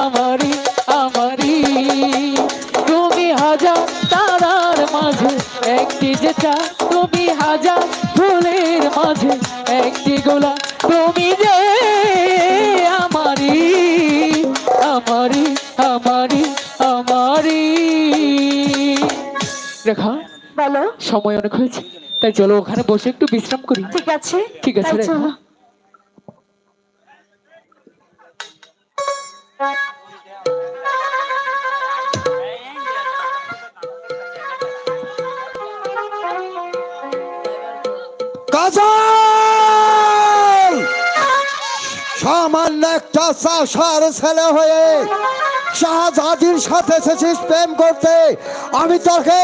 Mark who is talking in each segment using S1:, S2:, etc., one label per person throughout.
S1: আমারি আমারি। তুমি হাজার তারার মাঝে একটি যেটা তুমি হাজার ফুলের মাঝে একটি গোলা তুমি যে আমারি আমারি আমারি আমারি। রেখা
S2: বলো।
S1: সময় অনেক হয়েছে তাই চলো ওখানে বসে একটু বিশ্রাম করি।
S2: ঠিক আছে।
S1: ঠিক আছে
S3: কাজল! সামান্য একটা চাষার ছেলে হয়ে শাহজাদির সাথে এসেছিস প্রেম করতে। আমি তোকে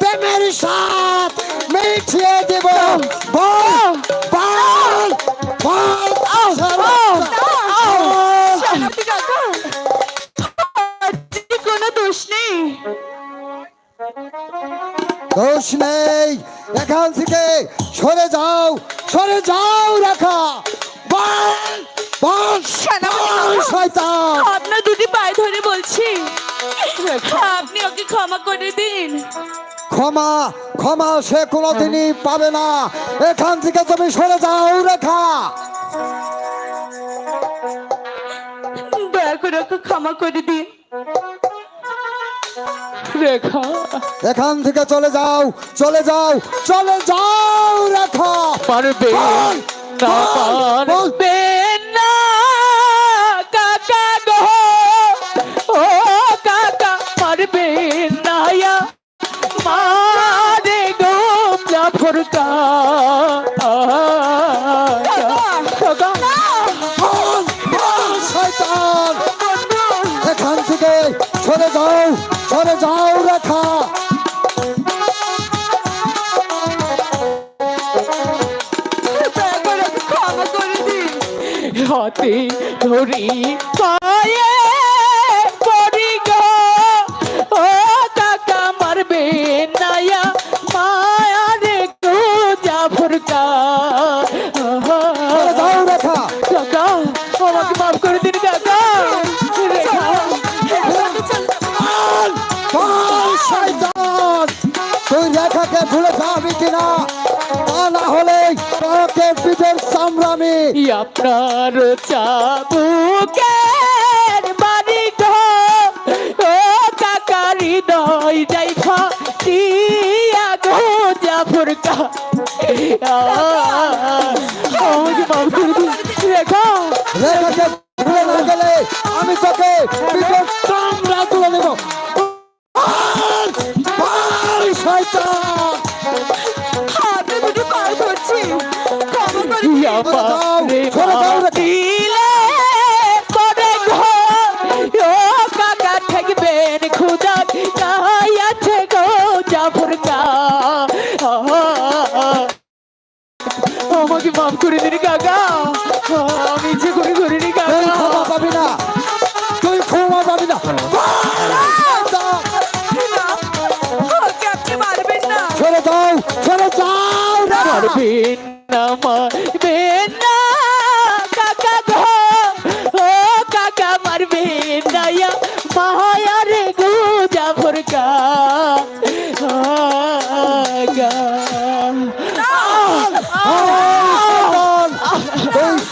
S3: প্রেমের সাথ মিঠিয়ে দেব। বল বল বল
S2: কোনো দোষ নেই।
S3: দোষ নেই। এখান থেকে সরে যাও সরে যাও রেখা। বল বল শয়তান।
S2: আপনার দুটি পায়ে ধরে বলছি। আপনি ওকে ক্ষমা করে দিন।
S3: ক্ষমা ক্ষমা সে কোনোদিনই পাবে না। এখান থেকে তুমি সরে যাও রেখা।
S2: দয়া করে ওকে ক্ষমা করে দিন।
S1: রেখা।
S3: এখান থেকে চলে যাও চলে যাও চলে যাও রেখা।
S1: পারবে না। পারবে কাকা গো ও কাকা পারবে না মারে গো
S3: এখান থেকে সরে যাও যাও রেখা
S2: ক্ষমা করে দিন।
S1: হাতে ধরি পায়ে।
S3: রেখাকে ভুলে যাবি কিনা তা না হলে তোকে পিঠের চামড়ামি
S1: আপনার চাবুকের বাড়ি গো ও কাকা হৃদয় যাই ফাটিয়া গো জাফরকা আমাকে মাফ করে দিন রেখা।
S3: রেখাকে ভুলে না গেলে আমি তোকে পিঠের তুলে নেব।
S1: ঠেকবেন খুদা কাই আছে গো জাফরকা আমাকে মাফ করে দিন কাকা। আমি ইচ্ছে করে করিনি কাকা।
S3: ক্ষমা পাবি না। তুই ক্ষমা পাবি না।
S2: মারবেন না।
S3: সরে যাও
S1: না, কাকা গো। ও কাকা মারবেন না ইয়া, মায়া রে গো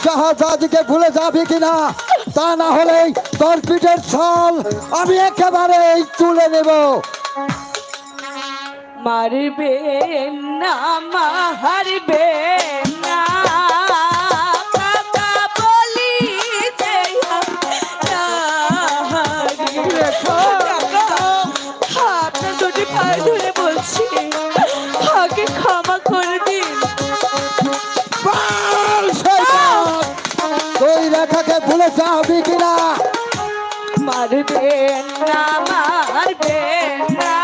S3: শাহজাদিকে ভুলে যাবি কিনা? তা না হলে তোর পিঠের ছল আমি একেবারে তুলে নেব।
S2: মারবেন না মারবেন না
S3: ভুলে যাবি কিনা?
S2: মারবেন না মারবেন না